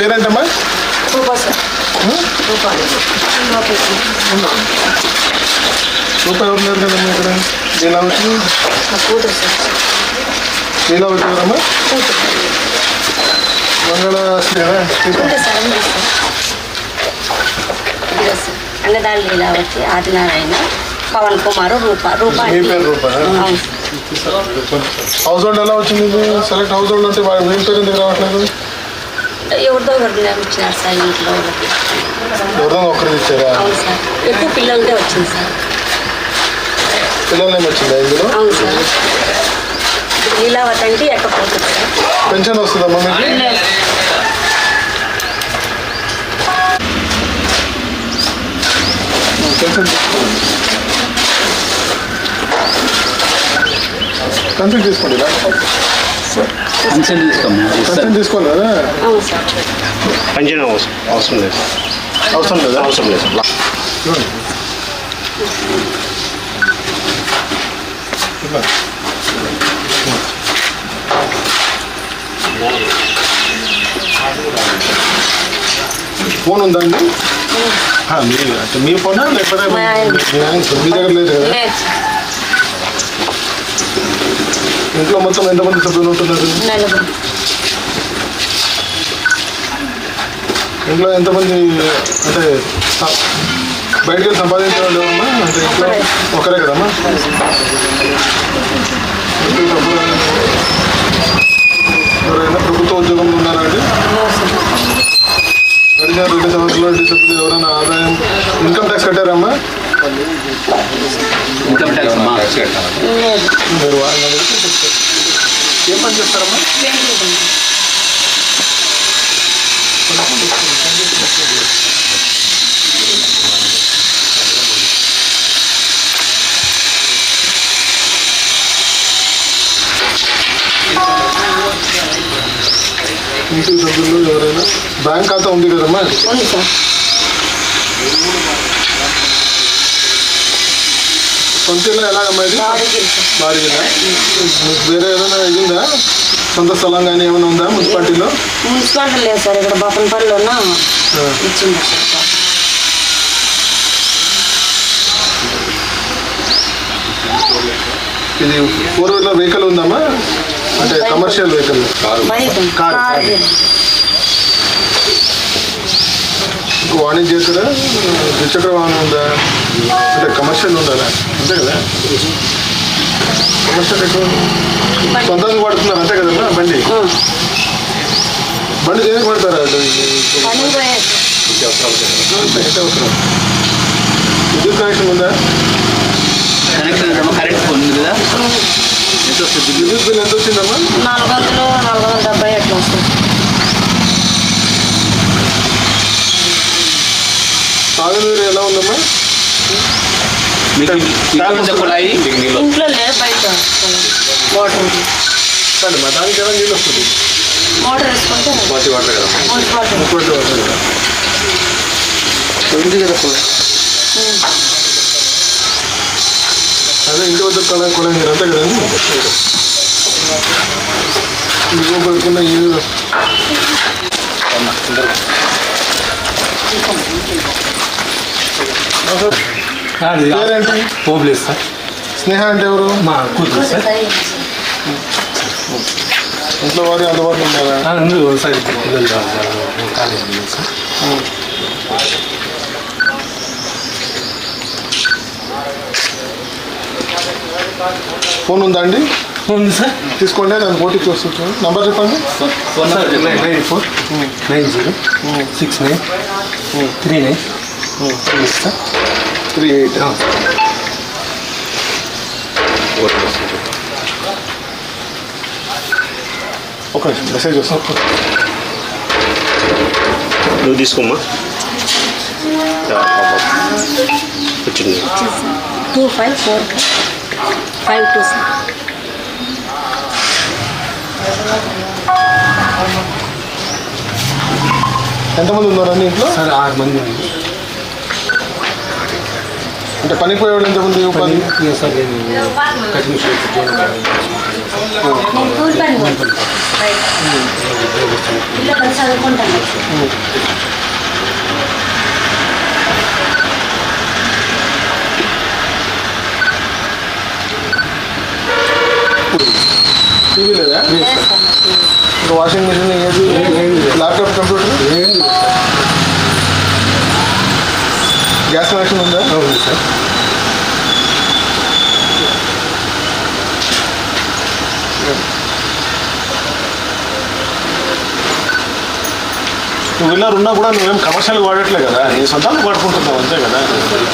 పేరేంటమ్మా? రూపా ఎవరు లేరు కదమ్మా ఇక్కడ? లీలావతి లీలావతి ఎవరమ్మా? మంగళ అన్నదాని లీలావతి ఆదినారాయణ పవన్ కుమార్ రూప రూప హౌస్ హోల్డ్ ఎలా వచ్చింది సెలెక్ట్ హౌస్ హోల్డ్ అంటే వీళ్ళ పేరు ఎందుకు రావట్లేదు? ఎవరిదో ఒకటి ఇచ్చినారు సార్ ఇంట్లో ఎవరైనా ఒక్కరికి ఇచ్చారా? అవును సార్. ఎక్కువ పిల్లలదే వచ్చింది సార్. పిల్లలు ఏమి వచ్చిందా ఇందులో? అవును సార్. లీలావతి అంటే ఎక్క కూతురు సార్. పెన్షన్ వస్తుందమ్మా మీకు? పెన్షన్ పెన్షన్ పెన్షన్ తీసుకోమ్మా పెన్షన్ తీసుకోండి కదా అవును సార్ అవసరం అవసరం లేదు. అవసరం లేదా? అవసరం లేదు. ఫోన్ ఉందండి? మీ ఫోనా లేకపోతే మా దగ్గర లేదు కదా? ఇంట్లో మొత్తం ఎంతమంది సభ్యులు ఉంటున్నారు? ఇంట్లో ఎంతమంది అంటే బయటికి వెళ్ళి సంపాదించే వాళ్ళు ఏమమ్మా అంటే ఇంట్లో ఒకరే. కదమ్మా? ఎవరైనా ప్రభుత్వ ఉద్యోగంలో ఉన్నారా అండి? గడిచిన రెండు సంవత్సరాల ఎవరైనా ఆదాయం ఇన్కమ్ ట్యాక్స్ కట్టారమ్మా? ఇన్కమ్ ట్యాక్స్ అమ్మా లేదు మీరు వాళ్ళని అడిగితే చెప్తారు. ఏం పని చేస్తారమ్మా ఇంటి సభ్యులు ఎవరైనా బ్యాంక్ ఖాతా ఉంది కదమ్మా ఉంది సార్ సొంతలో ఎలాగమ్మా ఇది? మీకు వేరే ఏదైనా ఇది ఉందా? సొంత స్థలం కానీ ఏమైనా ఉందా మున్సిపాలిటీలో? మున్సిపాలిటీ లేదు సార్ ఇక్కడ బొప్పనపల్లిలోన ఇచ్చింది ఇది ఫోర్ వీలర్ వెహికల్ ఉందమ్మా? అంటే commercial vehicle. Bike car. Car వాణిజ్యేతర ద్విచక్ర వాహనం ఉందా? అంటే కమర్షియల్ ఉండాలా అంతే కదా? కమర్షియల్ ఎక్కువ సొంతంగా పడుతున్నారు అంతే కదమ్మా బండి? బండి దేనికి పడతారా అవసరం విద్యుత్ కనెక్షన్ ఉందా? కనెక్షన్ ఫోన్ ఉంది కదా? ఎంత వస్తుంది? బిల్లు విద్యుత్ బిల్ ఎంత వచ్చిందమ్మా నాలుగు వందలు నాలుగు వందల డెబ్బై అట్లా వస్తుంది. తాగునీరు ఎలా ఉందమ్మా మీకు ఇంట్లో ఉందా కుళాయి ఇంట్లో లేదు బయట మోటార్ ఉంది. కానీ మా దానికి ఎలా నీళ్ళు వస్తుంది మోటార్ వేసుకుంటే మున్సిపాలిటీ ముప్పై వస్తుంది కదా ఉంది కదా కూడా అదే ఇంటి వద్ద కొల కొల నీరు అంతే కదండి ఇదిగో పడుకున్న ఈ పేరేంటి పోబ్లేదు సార్. స్నేహ అంటే ఎవరు? మా కూతురు సార్. ఇంట్లో వారి అందుబాటులో ఉన్నారా? అందరూ పిల్లలు కాలేజ్ సార్. ఫోన్ ఉందా అండి? ఉంది సార్. తీసుకోండి దాని పోటీ చూస్తుంది నంబర్ చెప్పండి. Nine four. Nine zero. Six nine. Three nine. Three eight ఒక మెసేజ్ వస్తుంది నువ్వు తీసుకోమ్మా. వచ్చింది. Two five four five two sir ఎంతమంది ఉన్నారండి ఇంట్లో? సార్ ఆరు మంది ఉంది అంటే పనికి పోయేవాళ్ళు ఎంతమంది పని ఉపాధి సార్ నేను కటింగ్ షాప్ నేను కూలి పని పోతాను బయట ఇల్లు కలిసి చదువుకుంటాను టీవీ లేదా చేస్తాను ఇంకా వాషింగ్ మిషన్ ఏది ల్యాప్టాప్ కంప్యూటర్ గ్యాస్ కనెక్షన్ ఉందా అవును సార్ టూ వీలర్ ఉన్నా కూడా నువ్వేం కమర్షియల్ వాడట్లే కదా నీ సొంతానికి వాడుకుంటున్నావు అంతే కదా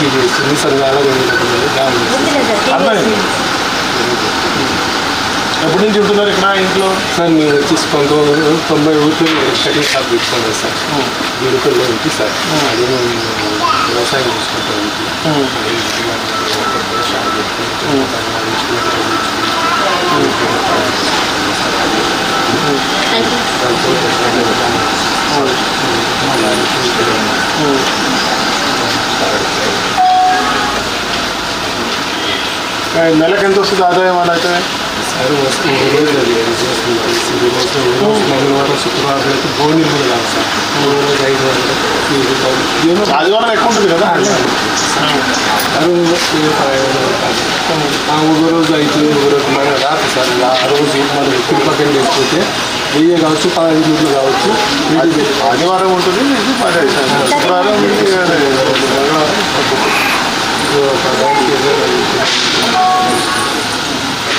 ఇది సిలిండర్ అలాగే దాని వద్దులేదు సార్ అర్థమైంది ఎప్పటి నుంచి ఉంటున్నారు ఇక్కడ ఇంట్లో సార్ మేము వచ్చేసి పంతొమ్మిది తొంభై ఒకటి కటింగ్ షాప్ పెట్టుకున్నాం సార్ గుడికల్లో ఉంది సార్ అది మేము వ్యవసాయం చేసుకుంటాం ఇంట్లో. షాప్ పెట్టుకుంటాం. థ్యాంక్ యూ ఆ, నెలకు ఎంత వస్తుంది ఆదాయం అలా అయితే సార్ వస్తే రోజులు రోజు మంగళవారం శుక్రవారం అయితే భోజనం కూడా కాదు సార్ మూడు రోజు ఐదు ఆ ఒక రోజు అయితే ఒక రోజు మన రాత్రి సార్ ఆ రోజు మనం ఎక్కువ పక్కన చేసుకుంటే వెయ్యి కావచ్చు పదహైదు నూట్లు కావచ్చు ఆదివారం ఉంటుంది శుక్రవారం మంగళవారం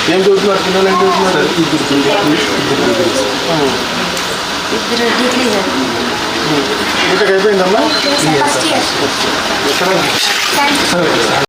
ఏం చదువుతున్నారు పిల్లలు ఏం చదువుతున్నారు సార్ ఇద్దరు పిల్లలు, ఇద్దరు పిల్లలు సార్. ఇద్దరు డిగ్రీ సార్ ఇంతకు అయిపోయిందమ్మా ఫస్ట్ ఇయర్ ఎక్కడ థ్యాంక్ యూ సార్